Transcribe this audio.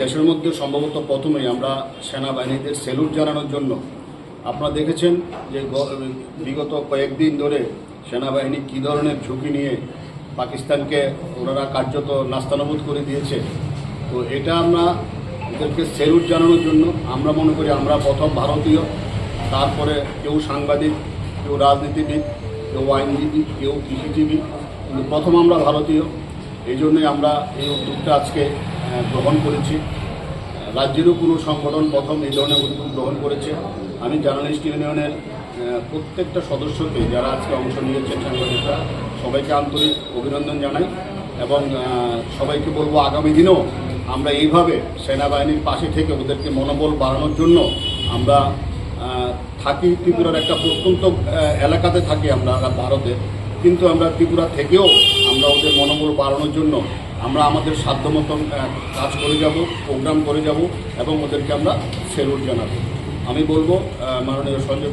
দেশের মধ্যে সম্ভবত প্রথমেই আমরা সেনাবাহিনীদের সেলুট জানানোর জন্য, আপনারা দেখেছেন যে বিগত কয়েকদিন ধরে সেনাবাহিনী কী ধরনের ঝুঁকি নিয়ে পাকিস্তানকে ওনারা কার্যত নাস্তানবোধ করে দিয়েছে। তো এটা আমরা ওদেরকে সেলুট জানানোর জন্য আমরা মনে করি আমরা প্রথম ভারতীয়, তারপরে কেউ সাংবাদিক, কেউ রাজনীতিবিদ, কেউ আইনজীবী, কেউ কৃষিজীবী প্রথম আমরা ভারতীয়। এই জন্যই আমরা এই উদ্যোগটা আজকে গ্রহণ করেছি। রাজ্যেরও কোনো সংগঠন প্রথম এই ধরনের উদ্যোগ গ্রহণ করেছে। আমি জার্নালিস্ট ইউনিয়নের প্রত্যেকটা সদস্যকে যারা আজকে অংশ নিয়েছেন সাংবাদিকরা, সবাইকে আন্তরিক অভিনন্দন জানাই এবং সবাইকে বলব আগামী দিনেও আমরা এইভাবে সেনাবাহিনীর পাশে থেকে ওদেরকে মনোবল বাড়ানোর জন্য আমরা থাকি। ত্রিপুরার একটা প্রত্যন্ত এলাকাতে থাকি আমরা, ভারতে। কিন্তু আমরা ত্রিপুরা থেকেও আমরা ওদের মনোবল বাড়ানোর জন্য আমরা আমাদের সাধ্য মতন কাজ করে যাব প্রোগ্রাম করে যাব, এবং ওদেরকে আমরা সেলুট জানাব। আমি বলব মাননীয় সঞ্জয়